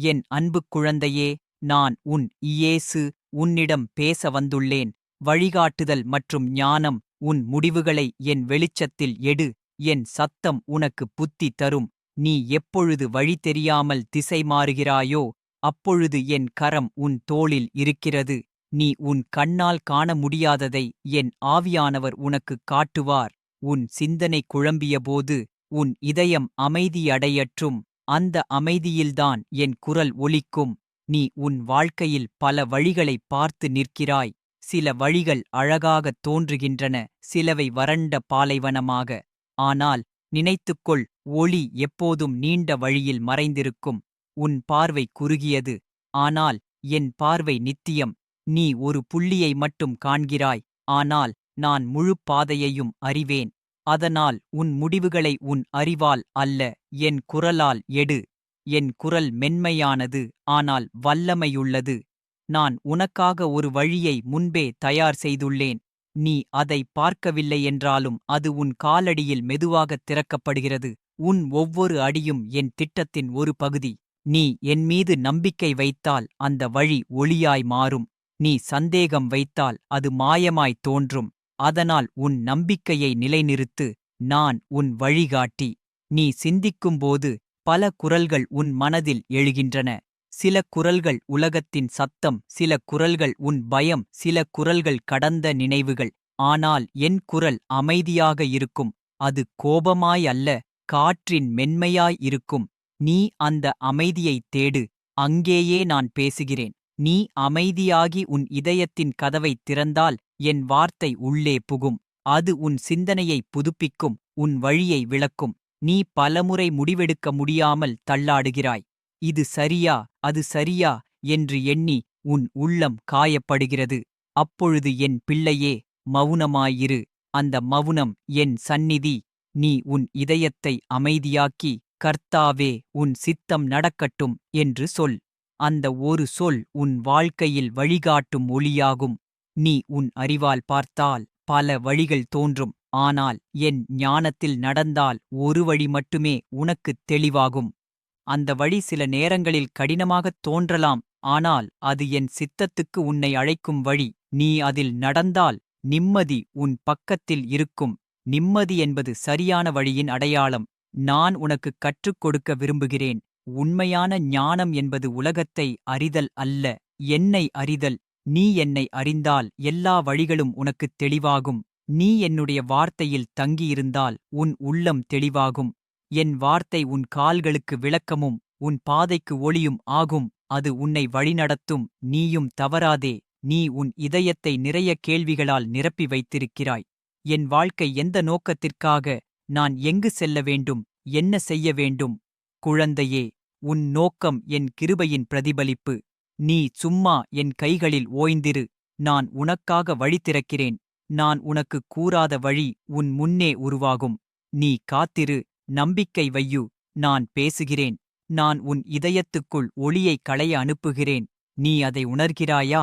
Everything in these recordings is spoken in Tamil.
என் அன்புக் குழந்தையே நான் உன் இயேசு உன்னிடம் பேச வந்துள்ளேன். வழிகாட்டுதல் மற்றும் ஞானம் உன் முடிவுகளை என் வெளிச்சத்தில் எடு. என் சத்தம் உனக்கு புத்தி தரும். நீ எப்பொழுது வழி தெரியாமல் திசை மாறுகிறாயோ அப்பொழுது என் கரம் உன் தோளில் இருக்கிறது. நீ உன் கண்ணால் காண முடியாததை என் ஆவியானவர் உனக்குக் காட்டுவார். உன் சிந்தனை குழம்பியபோது உன் இதயம் அமைதியடையற்றும். அந்த அமைதியில்தான் என் குரல் ஒலிக்கும். நீ உன் வாழ்க்கையில் பல வழிகளைப் பார்த்து நிற்கிறாய். சில வழிகள் அழகாகத் தோன்றுகின்றன. சிலவை வறண்ட பாலைவனமாக. ஆனால் நினைத்துக்கொள் ஒளி எப்போதும் நீண்ட வழியில் மறைந்திருக்கும். உன் பார்வை குறுகியது. ஆனால் என் பார்வை நித்தியம். நீ ஒரு புள்ளியை மட்டும் காண்கிறாய். ஆனால் நான் முழு பாதையையும் அறிவேன். அதனால் உன் முடிவுகளை உன் அறிவால் அல்ல என் குரலால் எடு. என் குரல் மென்மையானது ஆனால் வல்லமையுள்ளது. நான் உனக்காக ஒரு வழியை முன்பே தயார் செய்துள்ளேன். நீ அதை பார்க்கவில்லை என்றாலும் அது உன் காலடியில் மெதுவாகத் திறக்கப்படுகிறது. உன் ஒவ்வொரு அடியும் என் திட்டத்தின் ஒரு பகுதி. நீ என் மீது நம்பிக்கை வைத்தால் அந்த வழி ஒளியாய் மாறும். நீ சந்தேகம் வைத்தால் அது மாயமாய் தோன்றும். அதனால் உன் நம்பிக்கையை நிலைநிறுத்து நான் உன் வழிகாட்டி. நீ சிந்திக்கும்போது பல குரல்கள் உன் மனதில் எழுகின்றன. சில குரல்கள் உலகத்தின் சத்தம் சில குரல்கள் உன் பயம் சில குரல்கள் கடந்த நினைவுகள். ஆனால் என் குரல் அமைதியாக இருக்கும். அது கோபமாய் அல்ல காற்றின் மென்மையாய் இருக்கும். நீ அந்த அமைதியைத் தேடு. அங்கேயே நான் பேசுகிறேன். நீ அமைதியாகி உன் இதயத்தின் கதவைத் திறந்தால் என் வார்த்தை உள்ளே புகும். அது உன் சிந்தனையை புதுப்பிக்கும் உன் வழியை விளக்கும். நீ பலமுறை முடிவெடுக்க முடியாமல் தள்ளாடுகிறாய். இது சரியா அது சரியா என்று எண்ணி உன் உள்ளம் காயப்படுகிறது. அப்பொழுது என் பிள்ளையே மௌனமாயிரு அந்த மௌனம் என் சந்நிதி. நீ உன் இதயத்தை அமைதியாக்கி கர்த்தாவே உன் சித்தம் நடக்கட்டும் என்று சொல். அந்த ஒரு சொல் உன் வாழ்க்கையில் வழிகாட்டும் ஒளியாகும் நீ உன் அறிவால் பார்த்தால் பல வழிகள் தோன்றும். ஆனால் என் ஞானத்தில் நடந்தால் ஒரு வழி மட்டுமே உனக்குத் தெளிவாகும். அந்த வழி சில நேரங்களில் கடினமாகத் தோன்றலாம். ஆனால் அது என் சித்தத்துக்கு உன்னை அழைக்கும் வழி. நீ அதில் நடந்தால் நிம்மதி உன் பக்கத்தில் இருக்கும். நிம்மதி என்பது சரியான வழியின் அடையாளம். நான் உனக்குக் கற்றுக் கொடுக்க விரும்புகிறேன். உண்மையான ஞானம் என்பது உலகத்தை அறிதல் அல்ல. என்னை அறிதல் நீ என்னை அறிந்தால் எல்லா வழிகளும் உனக்குத் தெளிவாகும். நீ என்னுடைய வார்த்தையில் தங்கியிருந்தால் உன் உள்ளம் தெளிவாகும். என் வார்த்தை உன் கால்களுக்கு விளக்கமும் உன் பாதைக்கு ஒளியும் ஆகும். அது உன்னை வழிநடத்தும். நீயும் தவறாதே. நீ உன் இதயத்தை நிறைய கேள்விகளால் நிரப்பி வைத்திருக்கிறாய். என் வாழ்க்கை எந்த நோக்கத்திற்காக? நான் எங்கு செல்ல வேண்டும்? என்ன செய்ய வேண்டும்? குழந்தையே உன் நோக்கம் என் கிருபையின் பிரதிபலிப்பு. நீ சும்மா என் கைகளில் ஓய்ந்திரு நான் உனக்காக வழி திறக்கிறேன் நான் உனக்குக் கூறாத வழி உன் முன்னே உருவாகும். நீ காத்திரு நம்பிக்கை வையு நான் பேசுகிறேன் நான் உன் இதயத்துக்குள் ஒளியைக் களைய அனுப்புகிறேன் நீ அதை உணர்கிறாயா?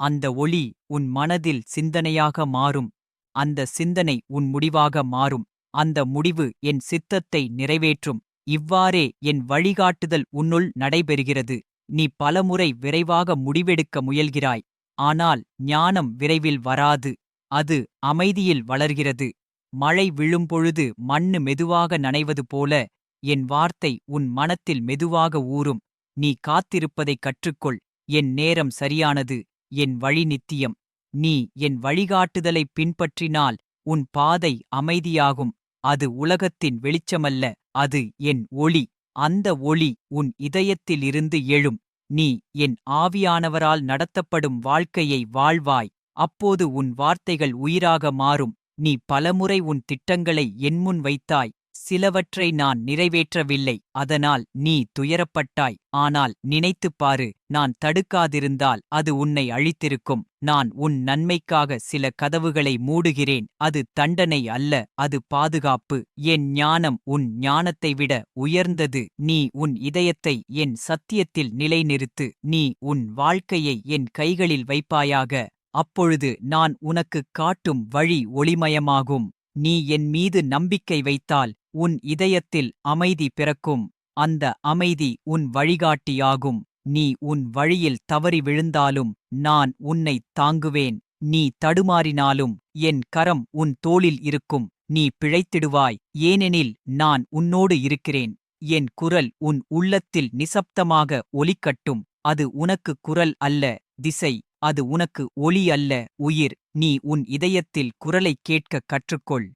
அந்த ஒளி உன் மனதில் சிந்தனையாக மாறும் அந்த சிந்தனை உன் முடிவாக மாறும் அந்த முடிவு என் சித்தத்தை நிறைவேற்றும் இவ்வாறே என் வழிகாட்டுதல் உன்னுள் நடைபெறுகிறது. நீ பலமுறை விரைவாக முடிவெடுக்க முயல்கிறாய். ஆனால் ஞானம் விரைவில் வராது. அது அமைதியில் வளர்கிறது. மழை விழும்பொழுது மண்ணு மெதுவாக நனைவது போல என் வார்த்தை உன் மனத்தில் மெதுவாக ஊறும். நீ காத்திருப்பதைக் கற்றுக்கொள். என் நேரம் சரியானது. என் வழி நித்தியம். நீ என் வழிகாட்டுதலைப் பின்பற்றினால் உன் பாதை அமைதியாகும். அது உலகத்தின் வெளிச்சமல்ல. அது என் ஒளி. அந்த ஒளி உன் இதயத்திலிருந்து எழும். நீ என் ஆவியானவரால் நடத்தப்படும் வாழ்க்கையை வாழ்வாய். அப்போது உன் வார்த்தைகள் உயிராக மாறும். நீ பலமுறை உன் திட்டங்களை என்முன் வைத்தாய். சிலவற்றை நான் நிறைவேற்றவில்லை. அதனால் நீ துயரப்பட்டாய். ஆனால் நினைத்துப் பாரு நான் தடுக்காதிருந்தால் அது உன்னை அழித்திருக்கும். நான் உன் நன்மைக்காக சில கதவுகளை மூடுகிறேன். அது தண்டனை அல்ல அது பாதுகாப்பு. என் ஞானம் உன் ஞானத்தை விட உயர்ந்தது. நீ உன் இதயத்தை என் சத்தியத்தில் நிலைநிறுத்து. நீ உன் வாழ்க்கையை என் கைகளில் வைப்பாயாக. அப்பொழுது நான் உனக்குக் காட்டும் வழி ஒளிமயமாகும். நீ என் மீது நம்பிக்கை வைத்தால் உன் இதயத்தில் அமைதி பிறக்கும். அந்த அமைதி உன் வழிகாட்டியாகும். நீ உன் வழியில் தவறி விழுந்தாலும் நான் உன்னைத் தாங்குவேன். நீ தடுமாறினாலும் என் கரம் உன் தோளில் இருக்கும். நீ பிழைத்திடுவாய். ஏனெனில் நான் உன்னோடு இருக்கிறேன். என் குரல் உன் உள்ளத்தில் நிசப்தமாக ஒலிக்கட்டும். அது உனக்கு குரல் அல்ல திசை. அது உனக்கு ஒளி அல்ல உயிர். நீ உன் இதயத்தில் குரலைக் கேட்கக் கற்றுக்கொள்.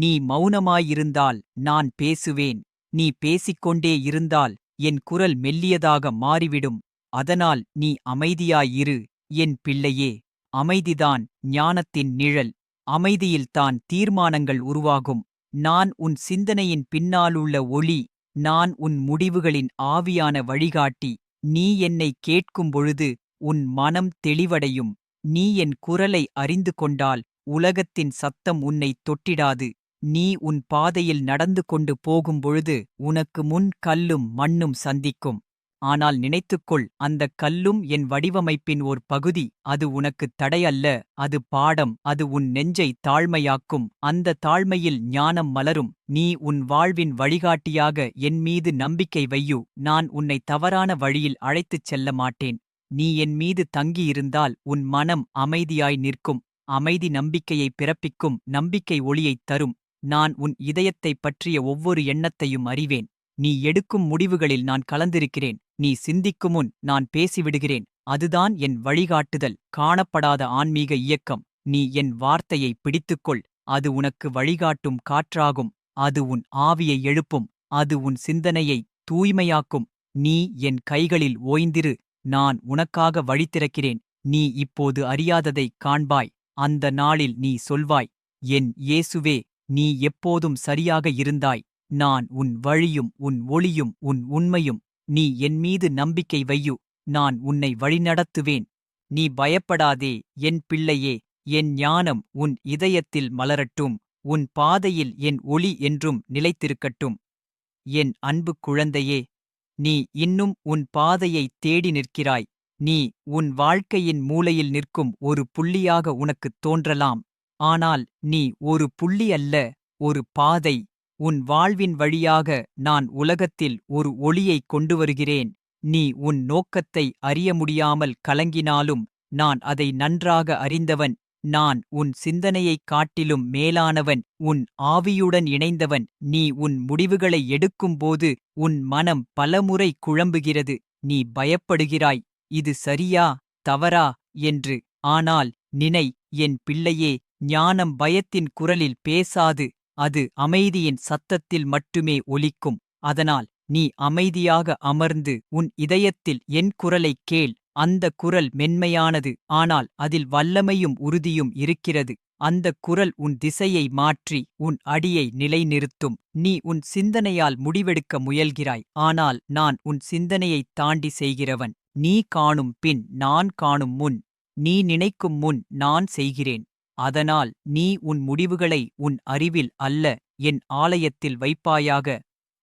நீ மௌனமாயிருந்தால் நான் பேசுவேன். நீ பேசிக்கொண்டே இருந்தால் என் குரல் மெல்லியதாக மாறிவிடும். அதனால் நீ அமைதியாயிரு என் பிள்ளையே. அமைதிதான் ஞானத்தின் நிழல். அமைதியில்தான் தீர்மானங்கள் உருவாகும். நான் உன் சிந்தனையின் பின்னாலுள்ள ஒளி நான் உன் முடிவுகளின் ஆவியான வழிகாட்டி. நீ என்னை கேட்கும் பொழுது உன் மனம் தெளிவடையும். நீ என் குரலை அறிந்து கொண்டால் உலகத்தின் சத்தம் உன்னை தொட்டிடாது. நீ உன் பாதையில் நடந்து கொண்டு போகும்பொழுது உனக்கு முன் கல்லும் மண்ணும் சந்திக்கும். ஆனால் நினைத்துக்கொள் அந்தக் கல்லும் என் வடிவமைப்பின் ஓர் பகுதி. அது உனக்குத் தடையல்ல அது பாடம் அது உன் நெஞ்சை தாழ்மையாக்கும். அந்த தாழ்மையில் ஞானம் மலரும். நீ உன் வாழ்வின் வழிகாட்டியாக என் மீது நம்பிக்கை வையு. நான் உன்னை தவறான வழியில் அழைத்துச் செல்ல மாட்டேன். நீ என் மீது தங்கியிருந்தால் உன் மனம் அமைதியாய் நிற்கும். அமைதி நம்பிக்கையை பிறப்பிக்கும். நம்பிக்கை ஒளியைத் தரும். நான் உன் இதயத்தைப் பற்றிய ஒவ்வொரு எண்ணத்தையும் அறிவேன். நீ எடுக்கும் முடிவுகளில் நான் கலந்திருக்கிறேன். நீ சிந்திக்கும் முன் நான் பேசிவிடுகிறேன். அதுதான் என் வழிகாட்டுதல். காணப்படாத ஆன்மீக இயக்கம். நீ என் வார்த்தையை பிடித்துக்கொள். அது உனக்கு வழிகாட்டும் காற்றாகும். அது உன் ஆவியை எழுப்பும். அது உன் சிந்தனையை தூய்மையாக்கும். நீ என் கைகளில் ஓய்ந்திரு. நான் உனக்காக வழி திறக்கிறேன். நீ இப்போது அறியாததைக் காண்பாய். அந்த நாளில் நீ சொல்வாய் என் இயேசுவே நீ எப்போதும் சரியாக இருந்தாய். நான் உன் வழியும் உன் ஒளியும் உன் உண்மையும் நீ என் மீது நம்பிக்கை வையு. நான் உன்னை வழிநடத்துவேன். நீ பயப்படாதே என் பிள்ளையே என் ஞானம் உன் இதயத்தில் மலரட்டும். உன் பாதையில் என் ஒளி என்றும் நிலைத்திருக்கட்டும். என் அன்பு குழந்தையே நீ இன்னும் உன் பாதையைத் தேடி நிற்கிறாய். நீ உன் வாழ்க்கையின் மூலையில் நிற்கும் ஒரு புள்ளியாக உனக்குத் தோன்றலாம். ஆனால் நீ ஒரு புள்ளி அல்ல ஒரு பாதை. உன் வாழ்வின் வழியாக நான் உலகத்தில் ஒரு ஒளியைக் கொண்டு வருகிறேன் நீ உன் நோக்கத்தை அறிய முடியாமல் கலங்கினாலும் நான் அதை நன்றாக அறிந்தவன். நான் உன் சிந்தனையைக் காட்டிலும் மேலானவன். உன் ஆவியுடன் இணைந்தவன். நீ உன் முடிவுகளை எடுக்கும்போது உன் மனம் பலமுறை குழம்புகிறது. நீ பயப்படுகிறாய். இது சரியா தவறா என்று. ஆனால் நினை என் பிள்ளையே ஞானம் பயத்தின் குரலில் பேசாது அது அமைதியின் சத்தத்தில் மட்டுமே ஒலிக்கும். அதனால் நீ அமைதியாக அமர்ந்து உன் இதயத்தில் என் குரலைக் கேள் அந்த குரல் மென்மையானது ஆனால் அதில் வல்லமையும் உறுதியும் இருக்கிறது. அந்த குரல் உன் திசையை மாற்றி உன் அடியை நிலைநிறுத்தும். நீ உன் சிந்தனையால் முடிவெடுக்க முயல்கிறாய் ஆனால் நான் உன் சிந்தனையைத் தாண்டி செய்கிறவன். நீ காணும் பின் நான் காணும் முன். நீ நினைக்கும் முன் நான் செய்கிறேன். அதனால் நீ உன் முடிவுகளை உன் அறிவில் அல்ல என் ஆலயத்தில் வைப்பாயாக.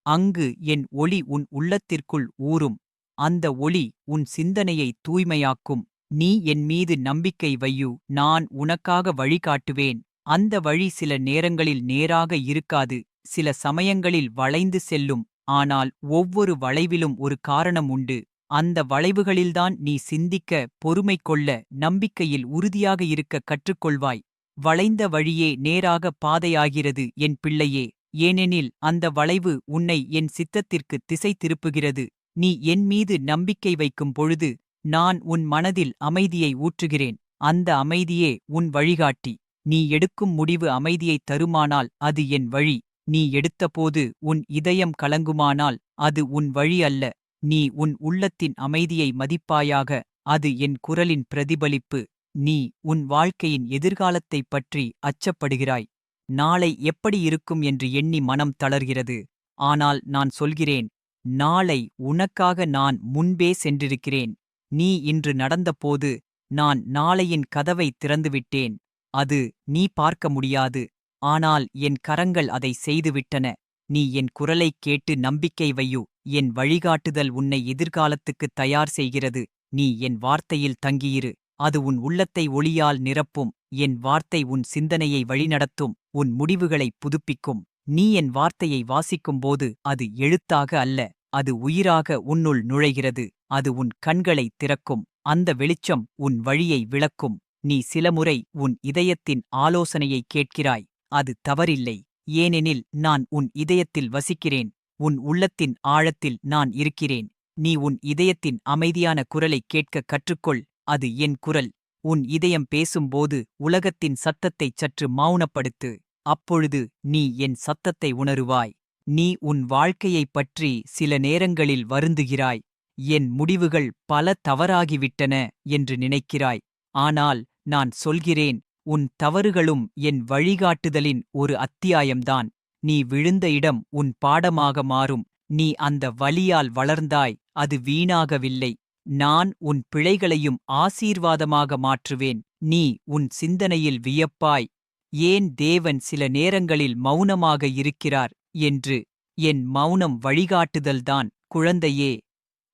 அங்கு என் ஒளி உன் உள்ளத்திற்குள் ஊறும். அந்த ஒளி உன் சிந்தனையை தூய்மையாக்கும். நீ என் மீது நம்பிக்கை வையு. நான் உனக்காக வழிகாட்டுவேன். அந்த வழி சில நேரங்களில் நேராக இருக்காது. சில சமயங்களில் வளைந்து செல்லும். ஆனால் ஒவ்வொரு வளைவிலும் ஒரு காரணம் உண்டு. அந்த வளைவுகளில்தான் நீ சிந்திக்க பொறுமை கொள்ள நம்பிக்கையில் உறுதியாக இருக்க கற்றுக்கொள்வாய். வளைந்த வழியே நேராக பாதையாகிறது என் பிள்ளையே. ஏனெனில் அந்த வளைவு உன்னை என் சித்தத்திற்கு திசை திருப்புகிறது. நீ என் மீது நம்பிக்கை வைக்கும் பொழுது நான் உன் மனதில் அமைதியை ஊற்றுகிறேன். அந்த அமைதியே உன் வழிகாட்டி. நீ எடுக்கும் முடிவு அமைதியைத் தருமானால் அது என் வழி. நீ எடுத்தபோது உன் இதயம் கலங்குமானால் அது உன் வழி அல்ல. நீ உன் உள்ளத்தின் அமைதியை மதிப்பாயாக அது என் குரலின் பிரதிபலிப்பு. நீ உன் வாழ்க்கையின் எதிர்காலத்தைப் பற்றி அச்சப்படுகிறாய். நாளை எப்படி இருக்கும் என்று எண்ணி மனம் தளர்கிறது. ஆனால் நான் சொல்கிறேன் நாளை உனக்காக நான் முன்பே சென்றிருக்கிறேன். நீ இன்று நடந்தபோது நான் நாளையின் கதவை திறந்துவிட்டேன். அது நீ பார்க்க முடியாது. ஆனால் என் கரங்கள் அதை செய்துவிட்டன. நீ என் குரலைக் கேட்டு நம்பிக்கை வையு. என் வழிகாட்டுதல் உன்னை எதிர்காலத்துக்குத் தயார் செய்கிறது. நீ என் வார்த்தையில் தங்கியிரு. அது உன் உள்ளத்தை ஒளியால் நிரப்பும். என் வார்த்தை உன் சிந்தனையை வழிநடத்தும். உன் முடிவுகளை புதுப்பிக்கும். நீ என் வார்த்தையை வாசிக்கும்போது அது எழுத்தாக அல்ல. அது உயிராக உன்னுள் நுழைகிறது. அது உன் கண்களை திறக்கும். அந்த வெளிச்சம் உன் வழியை விளக்கும். நீ சிலமுறை உன் இதயத்தின் ஆலோசனையை கேட்கிறாய். அது தவறில்லை. ஏனெனில் நான் உன் இதயத்தில் வசிக்கிறேன் உன் உள்ளத்தின் ஆழத்தில் நான் இருக்கிறேன். நீ உன் இதயத்தின் அமைதியான குரலைக் கேட்க கற்றுக்கொள் அது என் குரல். உன் இதயம் பேசும்போது உலகத்தின் சத்தத்தைச் சற்று மௌனப்படுத்து அப்பொழுது நீ என் சத்தத்தை உணருவாய். நீ உன் வாழ்க்கையைப் பற்றி சில நேரங்களில் வருந்துகிறாய். என் முடிவுகள் பல தவறாகிவிட்டன என்று நினைக்கிறாய். ஆனால் நான் சொல்கிறேன் உன் தவறுகளும் என் வழிகாட்டுதலின் ஒரு அத்தியாயம்தான். நீ விழுந்த இடம் உன் பாடமாக மாறும். நீ அந்த வலியால் வளர்ந்தாய் அது வீணாகவில்லை. நான் உன் பிழைகளையும் ஆசீர்வாதமாக மாற்றுவேன். நீ உன் சிந்தனையில் வியப்பாய். ஏன் தேவன் சில நேரங்களில் மௌனமாக இருக்கிறார் என்று என் மௌனம் வழிகாட்டுதல்தான். குழந்தையே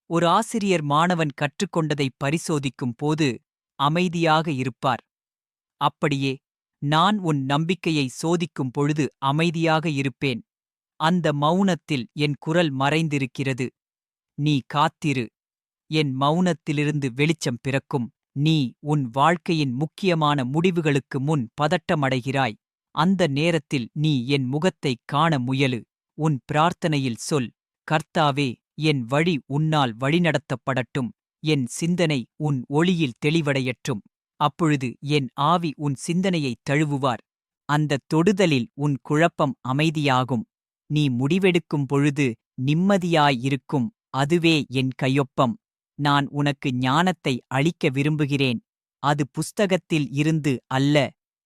ஒரு ஆசிரியர் மாணவன் கற்றுக்கொண்டதை பரிசோதிக்கும் போது அமைதியாக இருப்பார். அப்படியே நான் உன் நம்பிக்கையை சோதிக்கும் பொழுது அமைதியாக இருப்பேன். அந்த மௌனத்தில் என் குரல் மறைந்திருக்கிறது. நீ காத்திரு. என் மௌனத்திலிருந்து வெளிச்சம் பிறக்கும். நீ உன் வாழ்க்கையின் முக்கியமான முடிவுகளுக்கு முன் பதட்டமடைகிறாய். அந்த நேரத்தில் நீ என் முகத்தைக் காண முயலு. உன் பிரார்த்தனையில் சொல். கர்த்தாவே என் வழி உன்னால் வழிநடத்தப்படட்டும். என் சிந்தனை உன் ஒளியில் தெளிவடையற்றும் அப்பொழுது என் ஆவி உன் சிந்தனையைத் தழுவுவார். அந்தத் தொடுதலில் உன் குழப்பம் அமைதியாகும். நீ முடிவெடுக்கும் பொழுது நிம்மதியாயிருக்கும். அதுவே என் கையொப்பம். நான் உனக்கு ஞானத்தை அளிக்க விரும்புகிறேன். அது புஸ்தகத்தில் இருந்து அல்ல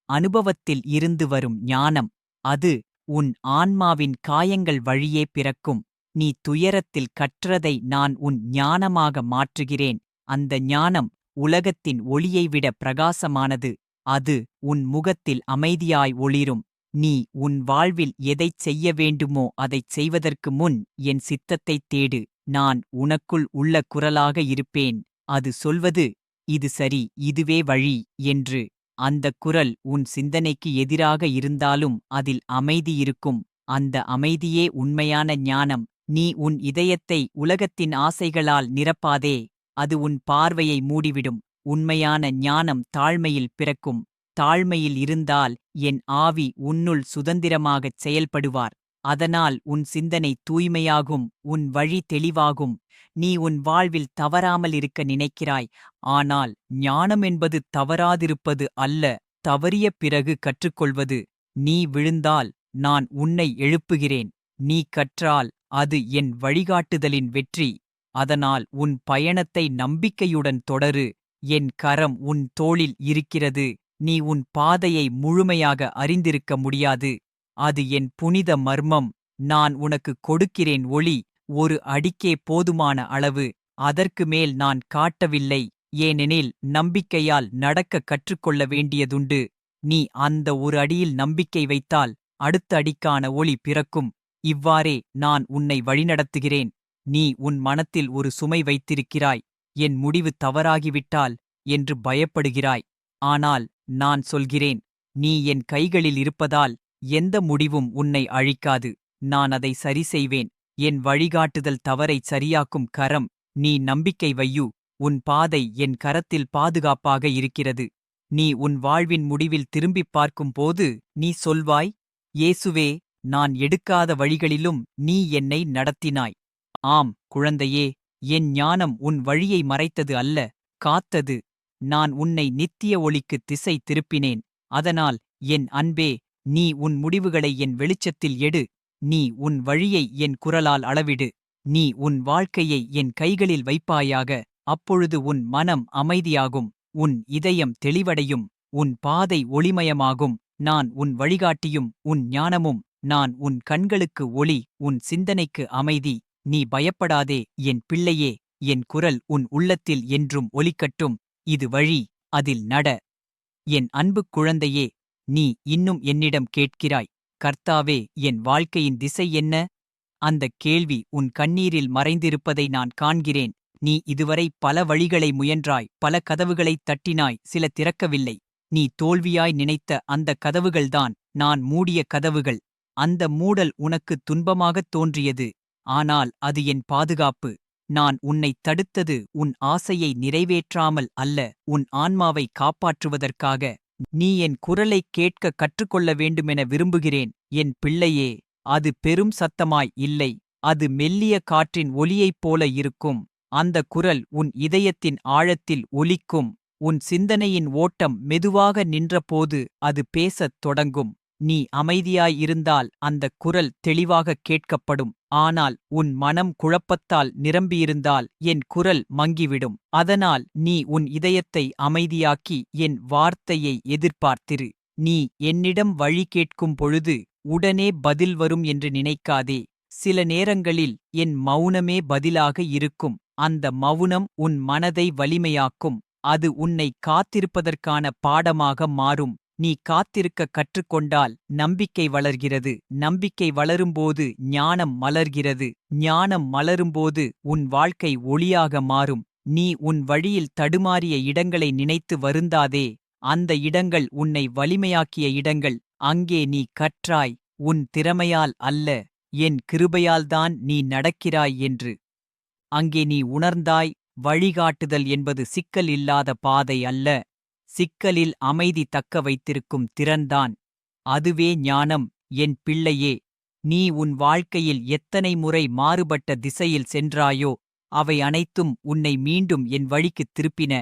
அனுபவத்தில் இருந்து வரும் ஞானம். அது உன் ஆன்மாவின் காயங்கள் வழியே பிறக்கும். நீ துயரத்தில் கற்றதை நான் உன் ஞானமாக மாற்றுகிறேன். அந்த ஞானம் உலகத்தின் ஒளியை விட பிரகாசமானது. அது உன் முகத்தில் அமைதியாய் ஒளிரும். நீ உன் வாழ்வில் எதைச் செய்ய வேண்டுமோ அதைச் செய்வதற்கு முன் என் சித்தத்தைத் தேடு. நான் உனக்குள் உள்ள குரலாக இருப்பேன். அது சொல்வது இது சரி இதுவே வழி என்று. அந்தக் குரல் உன் சிந்தனைக்கு எதிராக இருந்தாலும் அதில் அமைதி இருக்கும். அந்த அமைதியே உண்மையான ஞானம். நீ உன் இதயத்தை உலகத்தின் ஆசைகளால் நிரப்பாதே. அது உன் பார்வையை மூடிவிடும். உண்மையான ஞானம் தாழ்மையில் பிறக்கும். தாழ்மையில் இருந்தால் என் ஆவி உன்னுள் சுதந்திரமாகச் செயல்படுவார். அதனால் உன் சிந்தனை தூய்மையாகும் உன் வழி தெளிவாகும். நீ உன் வாழ்வில் தவறாமல் இருக்க நினைக்கிறாய். ஆனால் ஞானம் என்பது தவறாதிருப்பது அல்ல தவறிய பிறகு கற்றுக்கொள்வது. நீ விழுந்தால் நான் உன்னை எழுப்புகிறேன். நீ கற்றால் அது என் வழிகாட்டுதலின் வெற்றி. அதனால் உன் பயணத்தை நம்பிக்கையுடன் தொடரு. என் கரம் உன் தோளில் இருக்கிறது. நீ உன் பாதையை முழுமையாக அறிந்திருக்க முடியாது. அது என் புனித மர்மம். நான் உனக்கு கொடுக்கிறேன் ஒளி. ஒரு அடிக்கே போதுமான அளவு. அதற்கு மேல் நான் காட்டவில்லை. ஏனெனில் நம்பிக்கையால் நடக்க கற்றுக்கொள்ள வேண்டியதுண்டு. நீ அந்த ஒரு அடியில் நம்பிக்கை வைத்தால் அடுத்த அடிக்கான ஒளி பிறக்கும். இவ்வாறே நான் உன்னை வழிநடத்துகிறேன். நீ உன் மனத்தில் ஒரு சுமை வைத்திருக்கிறாய். என் முடிவு தவறாகிவிட்டால் என்று பயப்படுகிறாய். ஆனால் நான் சொல்கிறேன் நீ என் கைகளில் இருப்பதால் எந்த முடிவும் உன்னை அழிக்காது. நான் அதை சரி செய்வேன் என் வழிகாட்டுதல் தவறைச் சரியாக்கும் கரம் நீ நம்பிக்கை வையு. உன் பாதை என் கரத்தில் பாதுகாப்பாக இருக்கிறது. நீ உன் வாழ்வின் முடிவில் திரும்பிப் பார்க்கும்போது நீ சொல்வாய் இயேசுவே நான் எடுக்காத வழிகளிலும் நீ என்னை நடத்தினாய். ஆம் குழந்தையே என் ஞானம் உன் வழியை மறைத்தது அல்ல காத்தது. நான் உன்னை நித்திய ஒளிக்கு திசை திருப்பினேன். அதனால் என் அன்பே நீ உன் முடிவுகளை என் வெளிச்சத்தில் எடு. நீ உன் வழியை என் குரலால் அளவிடு. நீ உன் வாழ்க்கையை என் கைகளில் வைப்பாயாக. அப்பொழுது உன் மனம் அமைதியாகும். உன் இதயம் தெளிவடையும். உன் பாதை ஒளிமயமாகும். நான் உன் வழிகாட்டியும் உன் ஞானமும். நான் உன் கண்களுக்கு ஒளி உன் சிந்தனைக்கு அமைதி. நீ பயப்படாதே என் பிள்ளையே என் குரல் உன் உள்ளத்தில் என்றும் ஒலிக்கட்டும் இது வழி அதில் நட. என் அன்புக் குழந்தையே நீ இன்னும் என்னிடம் கேட்கிறாய் கர்த்தாவே என் வாழ்க்கையின் திசை என்ன? அந்தக் கேள்வி உன் கண்ணீரில் மறைந்திருப்பதை நான் காண்கிறேன் நீ இதுவரை பல வழிகளை முயன்றாய் பல கதவுகளைத் தட்டினாய் சில திறக்கவில்லை. நீ தோல்வியாய் நினைத்த அந்த கதவுகள்தான் நான் மூடிய கதவுகள். அந்த மூடல் உனக்கு துன்பமாகத் தோன்றியது. ஆனால் அது என் பாதுகாப்பு. நான் உன்னைத் தடுத்தது உன் ஆசையை நிறைவேற்றாமல் அல்ல உன் ஆன்மாவை காப்பாற்றுவதற்காக. நீ என் குரலைக் கேட்க கற்றுக்கொள்ள வேண்டுமென விரும்புகிறேன் என் பிள்ளையே. அது பெரும் சத்தமாய் இல்லை அது மெல்லிய காற்றின் ஒலியைப் போல இருக்கும். அந்த குரல் உன் இதயத்தின் ஆழத்தில் ஒலிக்கும் உன் சிந்தனையின் ஓட்டம் மெதுவாக நின்றபோது அது பேசத் தொடங்கும். நீ அமைதியாயிருந்தால் அந்தக் குரல் தெளிவாகக் கேட்கப்படும். ஆனால் உன் மனம் குழப்பத்தால் நிரம்பியிருந்தால் என் குரல் மங்கிவிடும். அதனால் நீ உன் இதயத்தை அமைதியாக்கி என் வார்த்தையை எதிர்பார்த்திரு. நீ என்னிடம் வழி கேட்கும் பொழுது உடனே பதில் வரும் என்று நினைக்காதே. சில நேரங்களில் என் மௌனமே பதிலாக இருக்கும். அந்த மௌனம் உன் மனதை வலிமையாக்கும். அது உன்னை காத்திருப்பதற்கான பாடமாக மாறும். நீ காத்திருக்க கற்றுக்கொண்டால் நம்பிக்கை வளர்கிறது. நம்பிக்கை வளரும்போது ஞானம் மலர்கிறது. ஞானம் மலரும்போது உன் வாழ்க்கை ஒளியாக மாறும். நீ உன் வழியில் தடுமாறிய இடங்களை நினைத்து வருந்தாதே. அந்த இடங்கள் உன்னை வலிமையாக்கிய இடங்கள். அங்கே நீ கற்றாய். உன் திறமையால் அல்ல. என் கிருபையால்தான் நீ நடக்கிறாய் என்று. அங்கே நீ உணர்ந்தாய். வழிகாட்டுதல் என்பது சிக்கல் இல்லாத பாதை அல்ல. சிக்கலில் அமைதி தக்க வைத்திருக்கும் திறன்தான். அதுவே ஞானம் என் பிள்ளையே நீ உன் வாழ்க்கையில் எத்தனை முறை மாறுபட்ட திசையில் சென்றாயோ அவை அனைத்தும் உன்னை மீண்டும் என் வழிக்குத் திருப்பின.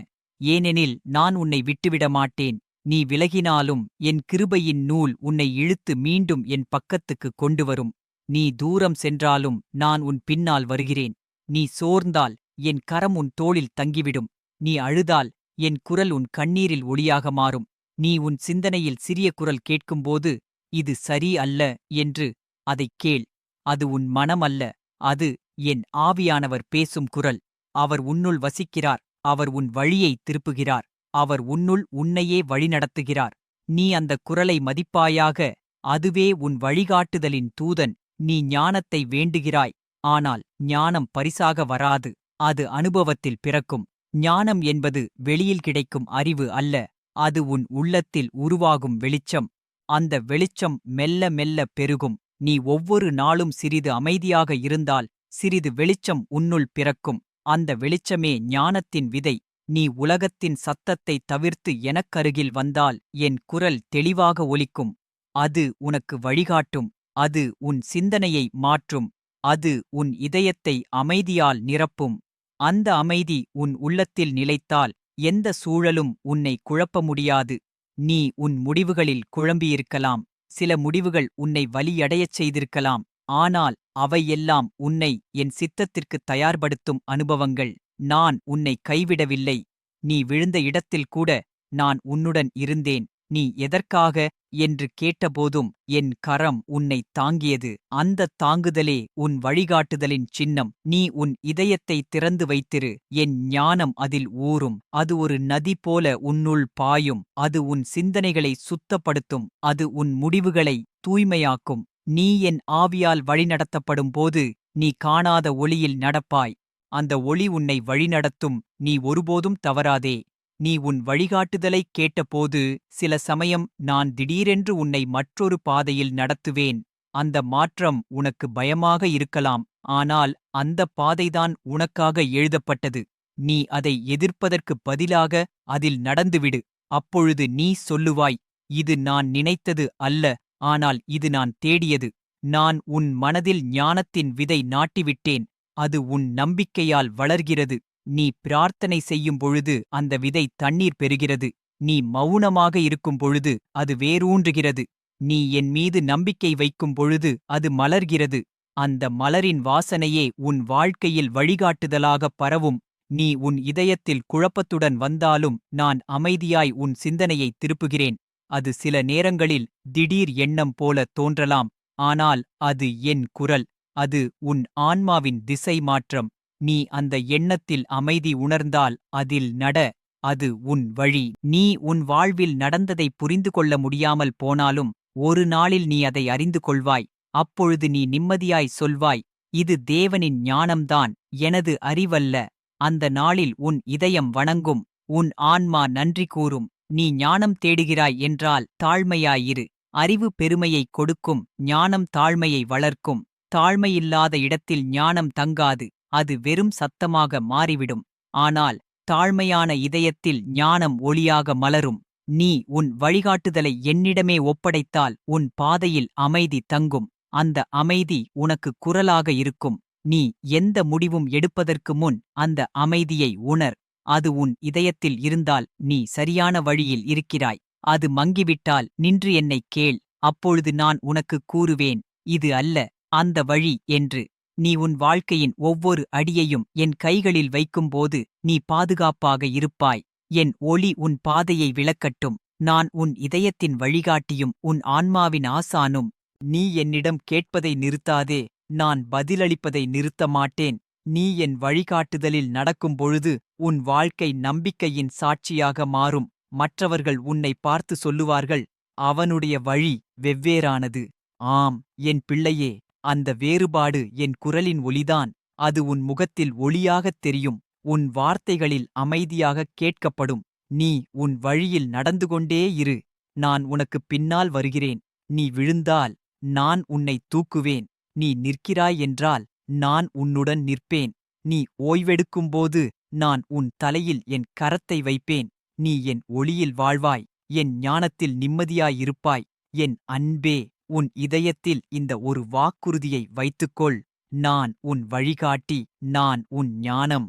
ஏனெனில் நான் உன்னை விட்டுவிட மாட்டேன். நீ விலகினாலும் என் கிருபையின் நூல் உன்னை இழுத்து மீண்டும் என் பக்கத்துக்கு கொண்டு வரும். நீ தூரம் சென்றாலும் நான் உன் பின்னால் வருகிறேன். நீ சோர்ந்தால் என் கரம் உன் தோளில் தங்கிவிடும். நீ அழுதால் என் குரல் உன் கண்ணீரில் ஒளியாக மாறும். நீ உன் சிந்தனையில் சிறிய குரல் கேட்கும்போது இது சரி அல்ல என்று அதைக் கேள். அது உன் மனம் அல்ல அது என் ஆவியானவர் பேசும் குரல். அவர் உன்னுள் வசிக்கிறார் அவர் உன் வழியை திருப்புகிறார் அவர் உன்னுள் உன்னையே வழிநடத்துகிறார். நீ அந்த குரலை மதிப்பாயாக அதுவே உன் வழிகாட்டுதலின் தூதன் நீ ஞானத்தை வேண்டுகிறாய். ஆனால் ஞானம் பரிசாக வராது அது அனுபவத்தில் பிறக்கும். ஞானம் என்பது வெளியில் கிடைக்கும் அறிவு அல்ல அது உன் உள்ளத்தில் உருவாகும் வெளிச்சம். அந்த வெளிச்சம் மெல்ல மெல்ல பெருகும். நீ ஒவ்வொரு நாளும் சிறிது அமைதியாக இருந்தால் சிறிது வெளிச்சம் உன்னுள் பிறக்கும். அந்த வெளிச்சமே ஞானத்தின் விதை. நீ உலகத்தின் சத்தத்தை தவிர்த்து எனக்கருகில் வந்தால் என் குரல் தெளிவாக ஒலிக்கும். அது உனக்கு வழிகாட்டும். அது உன் சிந்தனையை மாற்றும். அது உன் இதயத்தை அமைதியால் நிரப்பும். அந்த அமைதி உன் உள்ளத்தில் நிலைத்தால் எந்த சூழலும் உன்னை குழப்ப முடியாது. நீ உன் முடிவுகளில் குழம்பியிருக்கலாம். சில முடிவுகள் உன்னை வலியடையச் செய்திருக்கலாம். ஆனால் அவையெல்லாம் உன்னை என் சித்தத்திற்கு தயார்படுத்தும் அனுபவங்கள். நான் உன்னை கைவிடவில்லை. நீ விழுந்த இடத்தில் கூட நான் உன்னுடன் இருந்தேன். நீ எதற்காக என்று கேட்டபோதும் என் கரம் உன்னை தாங்கியது. அந்தத் தாங்குதலே உன் வழிகாட்டுதலின் சின்னம். நீ உன் இதயத்தை திறந்து வைத்திரு. என் ஞானம் அதில் ஊறும். அது ஒரு நதி போல உன்னுள் பாயும். அது உன் சிந்தனைகளை சுத்தப்படுத்தும். அது உன் முடிவுகளை தூய்மையாக்கும். நீ என் ஆவியால் வழிநடத்தப்படும் போது நீ காணாத ஒளியில் நடப்பாய். அந்த ஒளி உன்னை வழிநடத்தும். நீ ஒருபோதும் தவறாதே. நீ உன் வழிகாட்டுதலைக் கேட்டபோது சில சமயம் நான் திடீரென்று உன்னை மற்றொரு பாதையில் நடத்துவேன். அந்த மாற்றம் உனக்கு பயமாக இருக்கலாம். ஆனால் அந்த பாதைதான் உனக்காக எழுதப்பட்டது. நீ அதை எதிர்ப்பதற்குப் பதிலாக அதில் நடந்துவிடு. அப்பொழுது நீ சொல்லுவாய் இது நான் நினைத்தது அல்ல ஆனால் இது நான் தேடியது. நான் உன் மனதில் ஞானத்தின் விதை நாட்டிவிட்டேன். அது உன் நம்பிக்கையால் வளர்கிறது. நீ பிரார்த்தனை செய்யும் பொழுது அந்த விதை தண்ணீர் பெறுகிறது. நீ மௌனமாக இருக்கும் பொழுது அது வேரூன்றுகிறது. நீ என் மீது நம்பிக்கை வைக்கும் பொழுது அது மலர்கிறது. அந்த மலரின் வாசனையே உன் வாழ்க்கையில் வழிகாட்டுதலாகப் பரவும். நீ உன் இதயத்தில் குழப்பத்துடன் வந்தாலும் நான் அமைதியாய் உன் சிந்தனையை திருப்புகிறேன். அது சில நேரங்களில் திடீர் எண்ணம் போல தோன்றலாம். ஆனால் அது என் குரல். அது உன் ஆன்மாவின் திசை மாற்றம். நீ அந்த எண்ணத்தில் அமைதி உணர்ந்தால் அதில் நட அது உன் வழி. நீ உன் வாழ்வில் நடந்ததை புரிந்து கொள்ள முடியாமல் போனாலும் ஒரு நாளில் நீ அதை அறிந்து கொள்வாய். அப்பொழுது நீ நிம்மதியாய் சொல்வாய் இது தேவனின் ஞானம்தான் எனது அறிவல்ல. அந்த நாளில் உன் இதயம் வணங்கும் உன் ஆன்மா நன்றி கூறும். நீ ஞானம் தேடுகிறாய் என்றால் தாழ்மையாயிரு. அறிவு பெருமையைக் கொடுக்கும் ஞானம் தாழ்மையை வளர்க்கும். தாழ்மையில்லாத இடத்தில் ஞானம் தங்காது. அது வெறும் சத்தமாக மாறிவிடும். ஆனால் தாழ்மையான இதயத்தில் ஞானம் ஒளியாக மலரும். நீ உன் வழிகாட்டுதலை என்னிடமே ஒப்படைத்தால் உன் பாதையில் அமைதி தங்கும். அந்த அமைதி உனக்கு குரலாக இருக்கும். நீ எந்த முடிவும் எடுப்பதற்கு முன் அந்த அமைதியை உணர். அது உன் இதயத்தில் இருந்தால் நீ சரியான வழியில் இருக்கிறாய். அது மங்கிவிட்டால் நின்று என்னைக் கேள். அப்பொழுது நான் உனக்குக் கூறுவேன் இது அல்ல அந்த வழி என்று நீ உன் வாழ்க்கையின் ஒவ்வொரு அடியையும் என் கைகளில் வைக்கும்போது நீ பாதுகாப்பாக இருப்பாய். என் ஒளி உன் பாதையை விளக்கட்டும். நான் உன் இதயத்தின் வழிகாட்டியும் உன் ஆன்மாவின் ஆசானும். நீ என்னிடம் கேட்பதை நிறுத்தாதே. நான் பதிலளிப்பதை நிறுத்த மாட்டேன் நீ என் வழிகாட்டுதலில் நடக்கும் பொழுது உன் வாழ்க்கை நம்பிக்கையின் சாட்சியாக மாறும். மற்றவர்கள் உன்னை பார்த்து சொல்லுவார்கள் அவனுடைய வழி வெவ்வேறானது. ஆம் என் பிள்ளையே அந்த வேறுபாடு என் குரலின் ஒளிதான். அது உன் முகத்தில் ஒளியாகத் தெரியும். உன் வார்த்தைகளில் அமைதியாகக் கேட்கப்படும். நீ உன் வழியில் நடந்து கொண்டே இரு. நான் உனக்குப் பின்னால் வருகிறேன். நீ விழுந்தால் நான் உன்னை தூக்குவேன். நீ நிற்கிறாய் என்றால் நான் உன்னுடன் நிற்பேன். நீ ஓய்வெடுக்கும்போது நான் உன் தலையில் என் கரத்தை வைப்பேன். நீ என் ஒளியில் வாழ்வாய். என் ஞானத்தில் நிம்மதியாயிருப்பாய் என் அன்பே உன் இதயத்தில் இந்த ஒரு வாக்குறுதியை வைத்துக்கொள். நான் உன் வழிகாட்டி நான் உன் ஞானம்.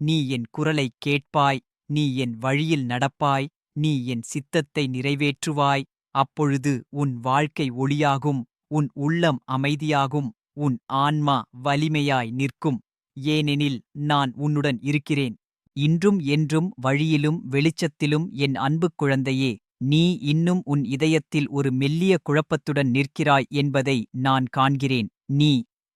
நீ என் குரலை கேட்பாய் நீ என் வழியில் நடப்பாய் நீ என் சித்தத்தை நிறைவேற்றுவாய். அப்பொழுது உன் வாழ்க்கை ஒளியாகும் உன் உள்ளம் அமைதியாகும் உன் ஆன்மா வலிமையாய் நிற்கும். ஏனெனில் நான் உன்னுடன் இருக்கிறேன். இன்றும் என்றும் வழியிலும் வெளிச்சத்திலும் என் அன்புக் குழந்தையே நீ இன்னும் உன் இதயத்தில் ஒரு மெல்லிய குழப்பத்துடன் நிற்கிறாய் என்பதை நான் காண்கிறேன். நீ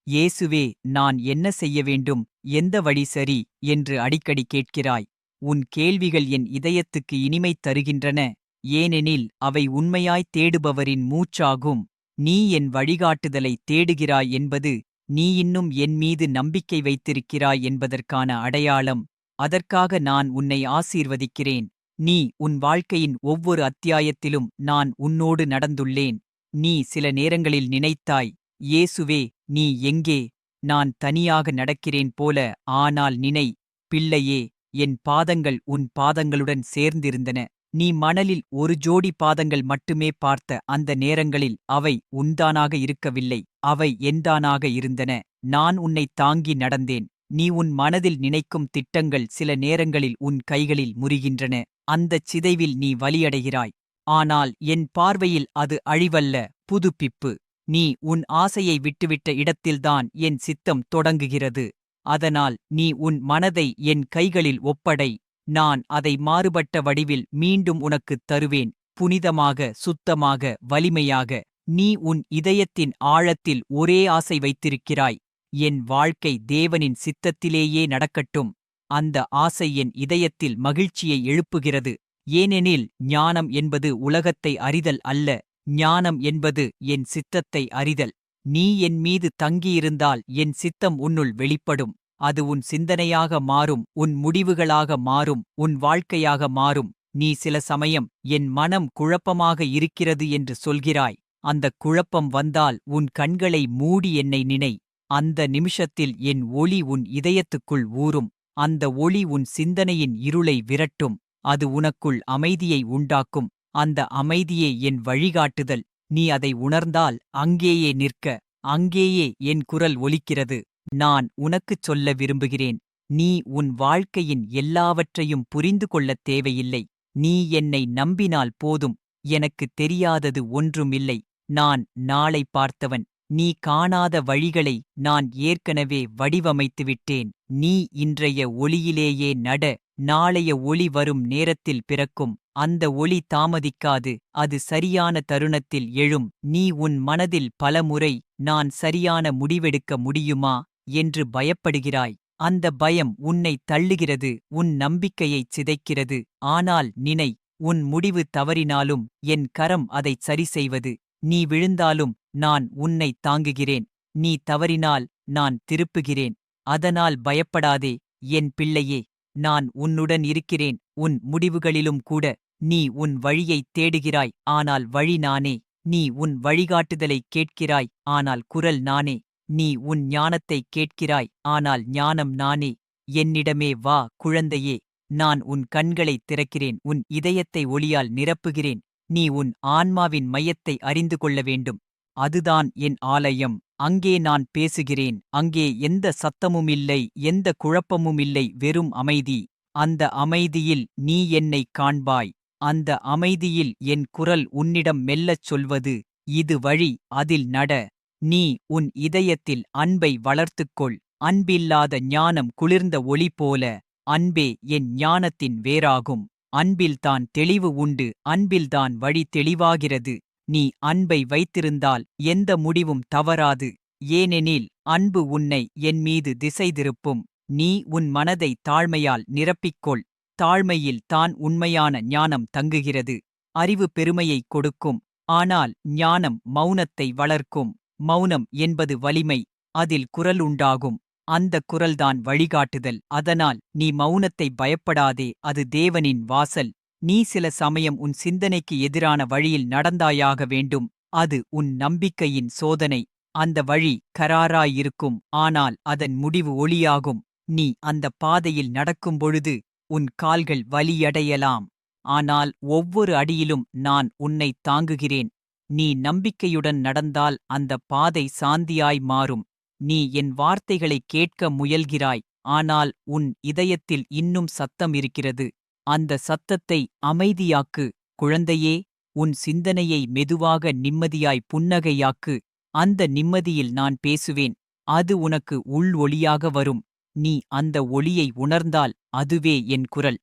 இயேசுவே நான் என்ன செய்ய வேண்டும்? எந்த வழி சரி? என்று அடிக்கடி கேட்கிறாய். உன் கேள்விகள் என் இதயத்துக்கு இனிமை தருகின்றன. ஏனெனில் அவை உண்மையாய் தேடுபவரின் மூச்சாகும். நீ என் வழிகாட்டுதலை தேடுகிறாய் என்பது நீ இன்னும் என் மீது நம்பிக்கை வைத்திருக்கிறாய் என்பதற்கான அடையாளம். அதற்காக நான் உன்னை ஆசீர்வதிக்கிறேன். நீ உன் வாழ்க்கையின் ஒவ்வொரு அத்தியாயத்திலும் நான் உன்னோடு நடந்துள்ளேன். நீ சில நேரங்களில் நினைத்தாய் இயேசுவே நீ எங்கே? நான் தனியாக நடக்கிறேன் போல ஆனால் நினை பிள்ளையே என் பாதங்கள் உன் பாதங்களுடன் சேர்ந்திருந்தன. நீ மணலில் ஒரு ஜோடி பாதங்கள் மட்டுமே பார்த்த அந்த நேரங்களில் அவை உன்தானாக இருக்கவில்லை அவை எந்தானாக இருந்தன. நான் உன்னை தாங்கி நடந்தேன். நீ உன் மனதில் நினைக்கும் திட்டங்கள் சில நேரங்களில் உன் கைகளில் முறிகின்றன. அந்தச் சிதைவில் நீ வலியடைகிறாய். ஆனால் என் பார்வையில் அது அழிவல்ல புதுப்பிப்பு. நீ உன் ஆசையை விட்டுவிட்ட இடத்தில்தான் என் சித்தம் தொடங்குகிறது. அதனால் நீ உன் மனதை என் கைகளில் ஒப்படை. நான் அதை மாறுபட்ட வடிவில் மீண்டும் உனக்குத் தருவேன். புனிதமாக சுத்தமாக வலிமையாக. நீ உன் இதயத்தின் ஆழத்தில் ஒரே ஆசை வைத்திருக்கிறாய். என் வாழ்க்கை தேவனின் சித்தத்திலேயே நடக்கட்டும். அந்த ஆசை என் இதயத்தில் மகிழ்ச்சியை எழுப்புகிறது. ஏனெனில் ஞானம் என்பது உலகத்தை அறிதல் அல்ல. ஞானம் என்பது என் சித்தத்தை அறிதல். நீ என் மீது தங்கியிருந்தால் என் சித்தம் உன்னுள் வெளிப்படும். அது உன் சிந்தனையாக மாறும் உன் முடிவுகளாக மாறும் உன் வாழ்க்கையாக மாறும். நீ சில சமயம் என் மனம் குழப்பமாக இருக்கிறது என்று சொல்கிறாய். அந்தக் குழப்பம் வந்தால் உன் கண்களை மூடி என்னை நினை. அந்த நிமிஷத்தில் என் ஒளி உன் இதயத்துக்குள் ஊறும். அந்த ஒளி உன் சிந்தனையின் இருளை விரட்டும். அது உனக்குள் அமைதியை உண்டாக்கும். அந்த அமைதியே என் வழிகாட்டுதல். நீ அதை உணர்ந்தால் அங்கேயே நிற்க. அங்கேயே என் குரல் ஒலிக்கிறது. நான் உனக்குச் சொல்ல விரும்புகிறேன். நீ உன் வாழ்க்கையின் எல்லாவற்றையும் புரிந்து கொள்ளத் தேவையில்லை. நீ என்னை நம்பினால் போதும். எனக்குத் தெரியாதது ஒன்றுமில்லை. நான் நாளை பார்த்தவன். நீ காணாத வழிகளை நான் ஏற்கனவே வடிவமைத்துவிட்டேன். நீ இன்றைய ஒளியிலேயே நட நாளைய ஒளி வரும் நேரத்தில் பிறக்கும். அந்த ஒளி தாமதிக்காது அது சரியான தருணத்தில் எழும். நீ உன் மனதில் பலமுறை நான் சரியான முடிவெடுக்க முடியுமா? என்று பயப்படுகிறாய். அந்த பயம் உன்னை தள்ளுகிறது உன் நம்பிக்கையைச் சிதைக்கிறது. ஆனால் நினை உன் முடிவு தவறினாலும் என் கரம் அதைச் சரி செய்வது. நீ விழுந்தாலும் நான் உன்னை தாங்குகிறேன். நீ தவறினால் நான் திருப்புகிறேன். அதனால் பயப்படாதே என் பிள்ளையே நான் உன்னுடன் இருக்கிறேன். உன் முடிவுகளிலும் கூட நீ உன் வழியைத் தேடுகிறாய். ஆனால் வழி நானே. நீ உன் வழிகாட்டுதலைக் கேட்கிறாய். ஆனால் குரல் நானே. நீ உன் ஞானத்தைக் கேட்கிறாய். ஆனால் ஞானம் நானே. என்னிடமே வா குழந்தையே. நான் உன் கண்களைத் திறக்கிறேன். உன் இதயத்தை ஒளியால் நிரப்புகிறேன். நீ உன் ஆன்மாவின் மையத்தை அறிந்து கொள்ள வேண்டும். அதுதான் என் ஆலயம். அங்கே நான் பேசுகிறேன். அங்கே எந்த சத்தமுமில்லை எந்த குழப்பமுமில்லை வெறும் அமைதி. அந்த அமைதியில் நீ என்னைக் காண்பாய். அந்த அமைதியில் என் குரல் உன்னிடம் மெல்லச் சொல்வது இது வழி அதில் நட. நீ உன் இதயத்தில் அன்பை வளர்த்துக்கொள் அன்பில்லாத ஞானம் குளிர்ந்த ஒளி போல அன்பே என் ஞானத்தின் வேராகும். அன்பில்தான் தெளிவு உண்டு அன்பில்தான் வழி தெளிவாகிறது. நீ அன்பை வைத்திருந்தால் எந்த முடிவும் தவறாது. ஏனெனில் அன்பு உன்னை என் மீது திசை திருப்பும். நீ உன் மனதை தாழ்மையால் நிரப்பிக்கொள். தாழ்மையில் தான் உண்மையான ஞானம் தங்குகிறது. அறிவு பெருமையைக் கொடுக்கும். ஆனால் ஞானம் மௌனத்தை வளர்க்கும். மௌனம் என்பது வலிமை அதில் குரல் உண்டாகும். அந்த குரல்தான் வழிகாட்டுதல். அதனால் நீ மௌனத்தை பயப்படாதே அது தேவனின் வாசல். நீ சில சமயம் உன் சிந்தனைக்கு எதிரான வழியில் நடந்தாயாக வேண்டும். அது உன் நம்பிக்கையின் சோதனை. அந்த வழி கராராயிருக்கும் ஆனால் அதன் முடிவு ஒளியாகும். நீ அந்த பாதையில் நடக்கும்பொழுது உன் கால்கள் வலியடையலாம். ஆனால் ஒவ்வொரு அடியிலும் நான் உன்னை தாங்குகிறேன். நீ நம்பிக்கையுடன் நடந்தால் அந்த பாதை சாந்தியாய் மாறும். நீ என் வார்த்தைகளைக் கேட்க முயல்கிறாய் ஆனால் உன் இதயத்தில் இன்னும் சத்தம் இருக்கிறது. அந்த சத்தத்தை அமைதியாக்கு குழந்தையே உன் சிந்தனையை மெதுவாக நிம்மதியாய் புன்னகையாக்கு அந்த நிம்மதியில் நான் பேசுவேன் அது உனக்கு உள் ஒளியாக வரும். நீ அந்த ஒளியை உணர்ந்தால் அதுவே என் குரல்.